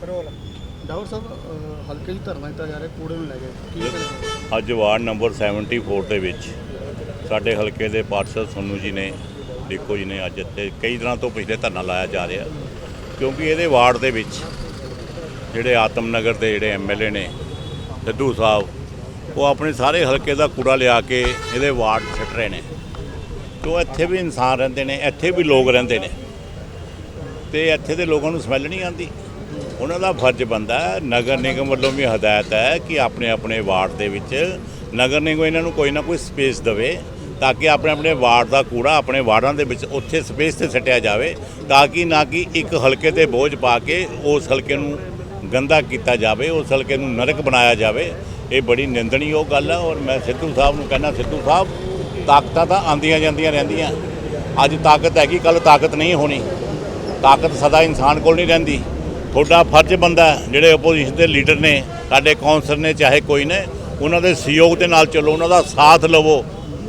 Doctor ਸਾਹਿਬ ਅਹ, ਹਲਕੇ 'ਚ ਧਰਨਾ ਦਿੱਤਾ ਜਾ ਰਿਹਾ ਕੂੜੇ ਨੂੰ ਲੈ ਕੇ। ਕੀ ਕਹਿਣਾ ਅੱਜ ਵਾਰਡ ਨੰਬਰ 74 ਦੇ ਵਿੱਚ ਸਾਡੇ ਹਲਕੇ ਦੇ ਪਾਰਸ਼ਦ ਸੋਨੂ ਜੀ ਨੇ ਦੇਖੋ ਜੀ ਨੇ ਅੱਜ ਇੱਥੇ ਕਈ ਦਿਨਾਂ ਤੋਂ ਪਿਛਲੇ ਧਰਨਾ ਲਾਇਆ ਜਾ ਰਿਹਾ। ਕਿਉਂਕਿ ਇਹਦੇ ਵਾਰਡ ਦੇ ਵਿੱਚ ਜਿਹੜੇ ਆਤਮ ਨਗਰ ਦੇ ਜਿਹੜੇ ਐਮਐਲਏ ਨੇ ਸਿੱਧੂ ਸਾਹਿਬ ਉਹ ਆਪਣੇ ਸਾਰੇ ਹਲਕੇ ਦਾ ਕੂੜਾ ਲਿਆ ਕੇ ਇਹਦੇ ਵਾਰਡ ਸਿੱਟ ਰਹੇ ਨੇ। ਤੋਂ ਇੱਥੇ ਵੀ ਇਨਸਾਨ ਰਹਿੰਦੇ ਨੇ ਇੱਥੇ ਵੀ ਲੋਕ ਰਹਿੰਦੇ ਨੇ। ਤੇ ਇੱਥੇ ਦੇ ਲੋਕਾਂ ਨੂੰ ਸਮੈਲ ਨਹੀਂ ਆਉਂਦੀ। ਉਹਨਾਂ ਦਾ ਫਰਜ਼ ਬੰਦਾ ਨਗਰ ਨਿਗਮ ਵੱਲੋਂ ਵੀ ਹਦਾਇਤ ਹੈ ਕਿ ਆਪਣੇ ਆਪਣੇ ਵਾਰਡ ਦੇ ਵਿੱਚ ਨਗਰ ਨਿਗਮ ਇਹਨਾਂ ਨੂੰ ਕੋਈ ਨਾ ਕੋਈ ਸਪੇਸ ਦੇਵੇ ਤਾਂ ਕਿ ਆਪਣੇ ਆਪਣੇ ਵਾਰਡ ਦਾ ਕੂੜਾ ਆਪਣੇ ਵਾਰਡਾਂ ਦੇ ਵਿੱਚ ਉੱਥੇ ਸਪੇਸ ਤੇ ਸੱਟਿਆ ਜਾਵੇ ਤਾਂ ਕਿ ਨਾ ਕਿ ਇੱਕ ਹਲਕੇ ਤੇ ਬੋਝ ਪਾ ਕੇ ਉਸ ਹਲਕੇ ਨੂੰ ਗੰਦਾ ਕੀਤਾ ਜਾਵੇ, ਉਸ ਹਲਕੇ ਨੂੰ ਨਰਕ ਬਣਾਇਆ ਜਾਵੇ। ਇਹ ਬੜੀ ਨਿੰਦਣਯੋਗ ਗੱਲ ਹੈ ਔਰ ਮੈਂ ਸਿੱਧੂ ਸਾਹਿਬ ਨੂੰ ਕਹਿੰਦਾ, ਸਿੱਧੂ ਸਾਹਿਬ, ਤਾਕਤਾਂ ਤਾਂ ਆਂਦੀਆਂ ਜਾਂਦੀਆਂ ਰਹਿੰਦੀਆਂ। ਅੱਜ ਤਾਕਤ ਹੈਗੀ ਕੱਲ ਤਾਕਤ ਨਹੀਂ ਹੋਣੀ। ਤਾਕਤ ਸਦਾ ਇਨਸਾਨ ਕੋਲ ਨਹੀਂ ਰਹਿੰਦੀ। ਤੁਹਾਡਾ ਫਰਜ਼ ਬੰਦਾ ਜਿਹੜੇ ਆਪੋਜੀਸ਼ਨ ਦੇ ਲੀਡਰ ਨੇ, ਸਾਡੇ ਕੌਂਸਲਰ ਨੇ, ਚਾਹੇ ਕੋਈ ਨੇ, ਉਹਨਾਂ ਦੇ ਸਹਿਯੋਗ ਦੇ ਨਾਲ ਚੱਲੋ, ਉਹਨਾਂ ਦਾ ਸਾਥ ਲਵੋ।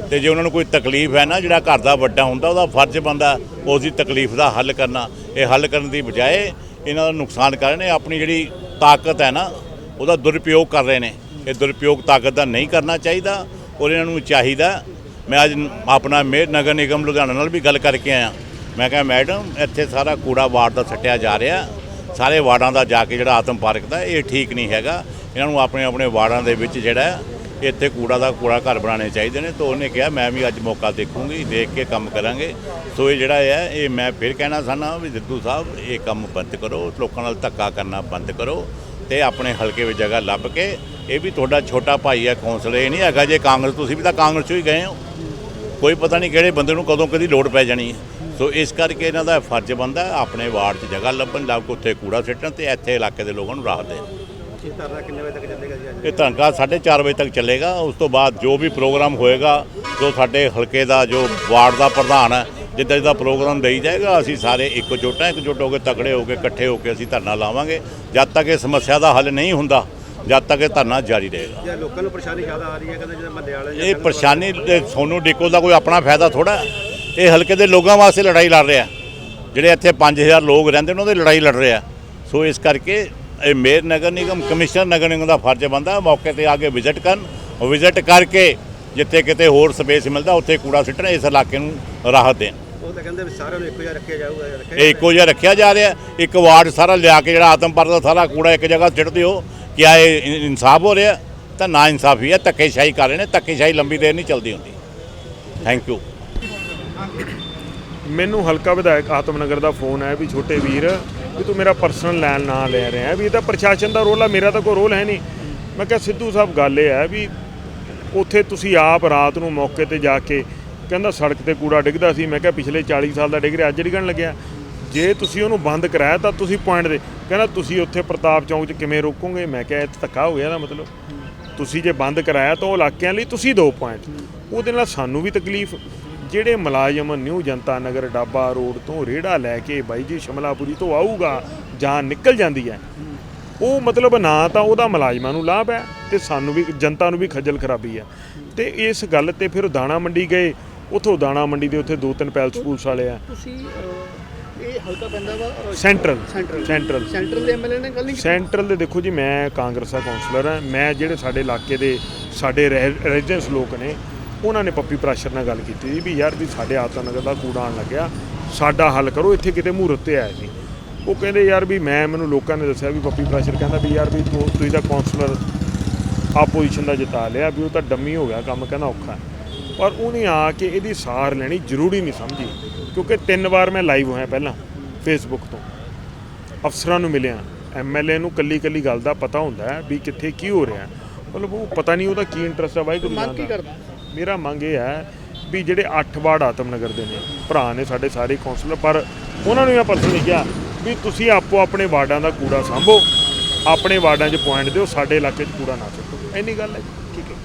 ਤੇ ਜੇ ਉਹਨਾਂ ਨੂੰ ਕੋਈ ਤਕਲੀਫ ਹੈ ਨਾ, ਜਿਹੜਾ ਘਰ ਦਾ ਵੱਡਾ ਹੁੰਦਾ, ਉਹਦਾ ਫਰਜ਼ ਬੰਦਾ ਉਸ ਦੀ ਤਕਲੀਫ ਦਾ ਹੱਲ ਕਰਨਾ। ਇਹ ਹੱਲ ਕਰਨ ਦੀ ਬਜਾਏ ਇਹਨਾਂ ਦਾ ਨੁਕਸਾਨ ਕਰ ਰਹੇ ਨੇ, ਆਪਣੀ ਜਿਹੜੀ ਤਾਕਤ ਹੈ ਨਾ, ਉਹਦਾ ਦੁਰਉਪਯੋਗ ਕਰ ਰਹੇ ਨੇ। ਇਹ ਦੁਰਉਪਯੋਗ ਤਾਕਤ ਦਾ ਨਹੀਂ ਕਰਨਾ ਚਾਹੀਦਾ, ਔਰ ਇਹਨਾਂ ਨੂੰ ਚਾਹੀਦਾ, ਮੈਂ ਅੱਜ ਆਪਣਾ ਮੇਰ ਨਗਰ ਨਿਗਮ ਲੁਧਿਆਣਾ ਨਾਲ ਵੀ ਗੱਲ ਕਰਕੇ ਆਇਆ। ਮੈਂ ਕਿਹਾ, ਮੈਡਮ, ਇੱਥੇ ਸਾਰਾ ਕੂੜਾ ਵਾਰਡ ਦਾ ਸੱਟਿਆ ਜਾ ਰਿਹਾ। ਸਾਰੇ ਵਾਰਡਾਂ ਦਾ ਜਾ ਕੇ ਜਿਹੜਾ ਆਤਮ ਪਾਰਕ ਦਾ, ਇਹ ਠੀਕ ਨਹੀਂ ਹੈਗਾ। ਇਹਨਾਂ ਨੂੰ ਆਪਣੇ ਆਪਣੇ ਵਾਰਡਾਂ ਦੇ ਵਿੱਚ ਜਿਹੜਾ ਇੱਥੇ ਕੂੜਾ ਦਾ ਕੂੜਾ ਘਰ ਬਣਾਉਣੇ ਚਾਹੀਦੇ ਨੇ। ਤਾਂ ਉਹਨੇ ਕਿਹਾ, ਮੈਂ ਵੀ ਅੱਜ ਮੌਕਾ ਦੇਖੂੰਗੀ, ਦੇਖ ਕੇ ਕੰਮ ਕਰਾਂਗੇ। ਸੋ ਇਹ ਜਿਹੜਾ ਹੈ, ਇਹ ਮੈਂ ਫਿਰ ਕਹਿਣਾ ਚਾਹੁੰਦਾ ਵੀ ਸਿੱਧੂ ਸਾਹਿਬ, ਇਹ ਕੰਮ ਬੰਦ ਕਰੋ, ਲੋਕਾਂ ਨਾਲ ਧੱਕਾ ਕਰਨਾ ਬੰਦ ਕਰੋ ਤੇ ਆਪਣੇ ਹਲਕੇ ਵਿੱਚ ਜਗ੍ਹਾ ਲੱਭ ਕੇ, ਇਹ ਵੀ ਤੁਹਾਡਾ ਛੋਟਾ ਭਾਈ ਹੈ, ਕੌਂਸਲਰ, ਇਹ ਨਹੀਂ ਹੈਗਾ ਜੇ ਕਾਂਗਰਸ, ਤੁਸੀਂ ਵੀ ਤਾਂ ਕਾਂਗਰਸ 'ਚੋਂ ਹੀ ਗਏ ਹੋ। ਕੋਈ ਪਤਾ ਨਹੀਂ ਕਿਹੜੇ ਬੰਦੇ ਨੂੰ ਕਦੋਂ ਕਦੀ ਲੋੜ ਪੈ ਜਾਣੀ ਹੈ। ਸੋ ਇਸ ਕਰਕੇ ਇਹਨਾਂ ਦਾ ਫਰਜ਼ ਬੰਦਾ ਆਪਣੇ ਵਾਰਡ 'ਚ ਜਗ੍ਹਾ ਲੱਭਣ ਲੱਗ ਕੇ ਉੱਥੇ ਕੂੜਾ ਸਿੱਟਣ ਤੇ ਇੱਥੇ ਇਲਾਕੇ ਦੇ ਲੋਕਾਂ ਨੂੰ ਰਾਹਤ ਦੇਣ। ਕੀ ਧਰਨਾ ਕਿੰਨੇ ਵਜੇ ਤੱਕ ਚੱਲੇਗਾ ਜੀ ਅੱਜ? ਇਹ ਧੰਕਾ 4:30 ਵਜੇ ਤੱਕ ਚੱਲੇਗਾ। ਉਸ ਤੋਂ ਬਾਅਦ ਜੋ ਵੀ ਪ੍ਰੋਗਰਾਮ ਹੋਏਗਾ ਜੋ ਸਾਡੇ ਹਲਕੇ ਦਾ ਜੋ ਵਾਰਡ ਦਾ ਪ੍ਰਧਾਨ ਹੈ ਜਿੱਦਾਂ ਜਿੱਦਾਂ ਪ੍ਰੋਗਰਾਮ ਦੇਈ ਜਾਏਗਾ ਅਸੀਂ ਸਾਰੇ ਇੱਕਜੁੱਟ ਹਾਂ ਇੱਕਜੁੱਟ ਹੋ ਕੇ ਤਕੜੇ ਹੋ ਕੇ ਇਕੱਠੇ ਹੋ ਕੇ ਅਸੀਂ ਧਰਨਾ ਲਾਵਾਂਗੇ। ਜਦ ਤੱਕ ਇਹ ਸਮੱਸਿਆ ਦਾ ਹੱਲ ਨਹੀਂ ਹੁੰਦਾ ਜਦ ਤੱਕ ਇਹ ਧਰਨਾ ਜਾਰੀ ਰਹੇਗਾ। ਜੇ ਲੋਕਾਂ ਨੂੰ ਪਰੇਸ਼ਾਨੀ ਜ਼ਿਆਦਾ ਆ ਰਹੀ ਹੈ ਕਹਿੰਦੇ ਜਿਹੜੇ ਮਹੱਲੇ ਵਾਲੇ ਇਹ ਪਰੇਸ਼ਾਨੀ ਤੇ ਸੋਨੂੰ ਡਿਕੋ ਦਾ ਕੋਈ ਆਪਣਾ ਫਾਇਦਾ ਥੋੜਾ ਇਹ ਹਲਕੇ ਦੇ ਲੋਕਾਂ ਵਾਸਤੇ ਲੜਾਈ ਲੜ ਰਿਹਾ। ਜਿਹੜੇ ਇੱਥੇ 5000 ਲੋਕ ਰਹਿੰਦੇ ਨੇ ਉਹਦੇ ਲੜਾਈ ਲੜ ਰਿਹਾ। ਸੋ ਇਸ ਕਰਕੇ ਇਹ ਮੇਰ ਨਗਰ ਨਿਗਮ ਕਮਿਸ਼ਨਰ ਨਗਰ ਨਿਗਮ ਦਾ ਫਰਜ਼ ਬੰਦਾ ਮੌਕੇ ਤੇ ਆ ਕੇ ਵਿਜ਼ਿਟ ਕਰਨ। ਵਿਜ਼ਿਟ ਕਰਕੇ ਜਿੱਥੇ ਕਿਤੇ ਹੋਰ ਸਪੇਸ ਮਿਲਦਾ ਉੱਥੇ ਕੂੜਾ ਸਿੱਟਣ ਇਸ ਇਲਾਕੇ ਨੂੰ ਰਾਹਤ ਦੇਣ। ਉਹ ਤਾਂ ਕਹਿੰਦੇ ਵੀ ਸਾਰਿਆਂ ਨੂੰ ਇੱਕੋ ਜਿਹਾ ਰੱਖਿਆ ਜਾਊਗਾ ਰੱਖਿਆ ਇਹ ਇੱਕੋ ਜਿਹਾ ਰੱਖਿਆ ਜਾ ਰਿਹਾ। ਇੱਕ ਵਾਰਡ ਸਾਰਾ ਲਿਆ ਕੇ ਜਿਹੜਾ ਆਤਮ ਦਾ ਸਾਰਾ ਕੂੜਾ ਇੱਕ ਜਗ੍ਹਾ ਸਿੱਟ ਦਿਓ ਕਿਆ ਇਹ ਇਨ- ਇਨਸਾਫ ਹੋ ਰਿਹਾ। ਤਾਂ ਨਾ ਇਨਸਾਫੀ ਹੈ ਧੱਕੇਸ਼ਾਹੀ ਕਰ ਰਹੇ ਨੇ ਧੱਕੇਸ਼ਾਹੀ ਲੰਬੀ ਦੇਰ ਨਹੀਂ ਚੱਲਦੀ ਹੁੰਦੀ। ਥੈਂਕ ਯੂ ਮੈਨੂੰ ਹਲਕਾ ਵਿਧਾਇਕ ਆਤਮਨਗਰ ਦਾ ਫੋਨ ਆਇਆ ਵੀ ਛੋਟੇ ਵੀਰ ਵੀ ਤੂੰ ਮੇਰਾ ਪਰਸਨਲ ਲੈਣ ਨਾ ਲੈ ਰਿਹਾ ਵੀ ਇਹ ਤਾਂ ਪ੍ਰਸ਼ਾਸਨ ਦਾ ਰੋਲ ਆ, ਮੇਰਾ ਤਾਂ ਕੋਈ ਰੋਲ ਹੈ ਨਹੀਂ। ਮੈਂ ਕਿਹਾ ਸਿੱਧੂ ਸਾਹਿਬ ਗੱਲ ਇਹ ਹੈ ਵੀ ਉੱਥੇ ਤੁਸੀਂ ਆਪ ਰਾਤ ਨੂੰ ਮੌਕੇ ਤੇ ਜਾ ਕੇ ਕਹਿੰਦਾ ਸੜਕ ਤੇ ਕੂੜਾ ਡਿੱਗਦਾ ਸੀ, ਮੈਂ ਕਿਹਾ ਪਿਛਲੇ 40 ਸਾਲ ਦਾ ਡਿੱਗ ਰਿਹਾ, ਅੱਜ ਡਿੱਗਣ ਲੱਗਿਆ। ਜੇ ਤੁਸੀਂ ਉਹਨੂੰ ਬੰਦ ਕਰਾਇਆ ਤਾਂ ਤੁਸੀਂ ਪੁਆਇੰਟ ਦੇ, ਕਹਿੰਦਾ ਤੁਸੀਂ ਉੱਥੇ ਪ੍ਰਤਾਪ ਚੌਂਕ 'ਚ ਕਿਵੇਂ ਰੋਕੋਗੇ? ਮੈਂ ਕਿਹਾ ਇਹ ਧੱਕਾ ਹੋ ਗਿਆ ਨਾ ਮਤਲਬ। ਤੁਸੀਂ ਜੇ ਬੰਦ ਕਰਾਇਆ ਤਾਂ ਉਹ ਇਲਾਕਿਆਂ ਲਈ ਤੁਸੀਂ ਦੋ ਪੁਆਇੰਟ ਉਹਦੇ ਨਾਲ ਸਾਨੂੰ ਵੀ ਤਕਲੀਫ। ਜਿਹੜੇ ਮੁਲਾਜ਼ਮ ਨਿਊ ਜਨਤਾ ਨਗਰ ਡਾਬਾ ਰੋਡ ਤੋਂ ਰੇੜਾ ਲੈ ਕੇ ਬਾਈ ਜੀ ਸ਼ਮਲਾਪੁਰੀ ਤੋਂ ਆਊਗਾ ਜਾਂ ਨਿਕਲ ਜਾਂਦੀ ਹੈ ਉਹ ਮਤਲਬ ਨਾ ਤਾਂ ਉਹਦਾ ਮੁਲਾਜ਼ਮਾਂ ਨੂੰ ਲਾਭ ਹੈ ਤੇ ਸਾਨੂੰ ਵੀ ਜਨਤਾ ਨੂੰ ਵੀ ਖੱਜਲ ਖਰਾਬੀ ਹੈ। ਤੇ ਇਸ ਗੱਲ ਤੇ ਫਿਰ ਦਾਣਾ ਮੰਡੀ ਗਏ ਉਥੋਂ ਦਾਣਾ ਮੰਡੀ ਦੇ ਉੱਥੇ ਦੋ ਤਿੰਨ ਪੈਲਸ ਪੂਲਸ ਵਾਲੇ ਆ। ਤੁਸੀਂ ਅਹ, ਇਹ ਹਲਕਾ ਪੈਂਦਾ ਵਾ ਅਹ, ਸੈਂਟਰਲ ਸੈਂਟਰਲ। ਸੈਂਟਰਲ। ਦੇ ਐਮਐਲਏ ਨੇ ਗੱਲ ਨਹੀਂ ਸੈਂਟਰਲ ਦੇ ਦੇਖੋ ਜੀ ਮੈਂ ਕਾਂਗਰਸ ਦਾ ਕਾਉਂਸਲਰ ਹਾਂ ਮੈਂ ਜਿਹੜੇ ਸਾਡੇ ਇਲਾਕੇ ਦੇ ਸਾਡੇ ਰੈਜ਼ੀਡੈਂਸ ਲੋਕ ਨੇ ਉਹਨਾਂ ਨੇ ਪੱਪੀ ਪ੍ਰਾਸ਼ਰ ਨਾਲ ਗੱਲ ਕੀਤੀ ਸੀ ਵੀ ਯਾਰ ਵੀ ਸਾਡੇ ਆਤਮਨਗਰ ਦਾ ਕੂੜਾ ਆਉਣ ਲੱਗਿਆ ਸਾਡਾ ਹੱਲ ਕਰੋ ਇੱਥੇ ਕਿਤੇ ਮੂਹਰਤ ਤੇ ਆਇਆ ਸੀ ਉਹ ਕਹਿੰਦੇ ਯਾਰ ਵੀ ਮੈਂ ਮੈਨੂੰ ਲੋਕਾਂ ਨੇ ਦੱਸਿਆ ਵੀ ਪੱਪੀ ਪ੍ਰਾਸ਼ਰ ਕਹਿੰਦਾ ਵੀ ਯਾਰ ਵੀ ਤੁਸੀਂ ਤਾਂ ਕਾਉਂਸਲਰ ਆਪੋਜੀਸ਼ਨ ਦਾ ਜਿਤਾ ਲਿਆ ਵੀ ਉਹ ਤਾਂ ਡੰਮੀ ਹੋ ਗਿਆ ਕੰਮ ਕਹਿੰਦਾ ਔਖਾ। ਪਰ ਉਹਨੇ ਆ ਕੇ ਇਹਦੀ ਸਾਰ ਲੈਣੀ ਜ਼ਰੂਰੀ ਨਹੀਂ ਸਮਝੀ ਕਿਉਂਕਿ ਤਿੰਨ ਵਾਰ ਮੈਂ ਲਾਈਵ ਹੋਇਆ ਪਹਿਲਾਂ ਫੇਸਬੁੱਕ ਤੋਂ ਅਫਸਰਾਂ ਨੂੰ ਮਿਲਿਆ ਐਮਐਲਏ ਨੂੰ ਕੱਲੀ ਕੱਲੀ ਗੱਲ ਦਾ ਪਤਾ ਹੁੰਦਾ ਵੀ ਕਿੱਥੇ ਕੀ ਹੋ ਰਿਹਾ। ਮਤਲਬ ਉਹ ਪਤਾ ਨਹੀਂ ਉਹਦਾ ਕੀ ਇੰਟਰਸਟ ਹੈ ਵਾਹਿਗੁਰੂ ਜਾਣਦਾ। ਮੇਰਾ ਮੰਗ ਇਹ ਹੈ ਵੀ ਜਿਹੜੇ 8 ਵਾਰਡ ਆਤਮਨਗਰ ਦੇ ਨੇ, ਭਰਾ ਨੇ ਸਾਡੇ ਸਾਰੇ ਕੌਂਸਲਰ, ਪਰ ਉਹਨਾਂ ਨੂੰ ਮੈਂ ਪਰਸਨਲੀ ਕਿਹਾ ਵੀ ਤੁਸੀਂ ਆਪੋ ਆਪਣੇ ਵਾਰਡਾਂ ਦਾ ਕੂੜਾ ਸਾਂਭੋ, ਆਪਣੇ ਵਾਰਡਾਂ 'ਚ ਪੁਆਇੰਟ ਦਿਓ, ਸਾਡੇ ਇਲਾਕੇ 'ਚ ਕੂੜਾ ਨਾ ਸੁੱਟੋ। ਇੰਨੀ ਗੱਲ ਹੈ ਠੀਕ ਹੈ।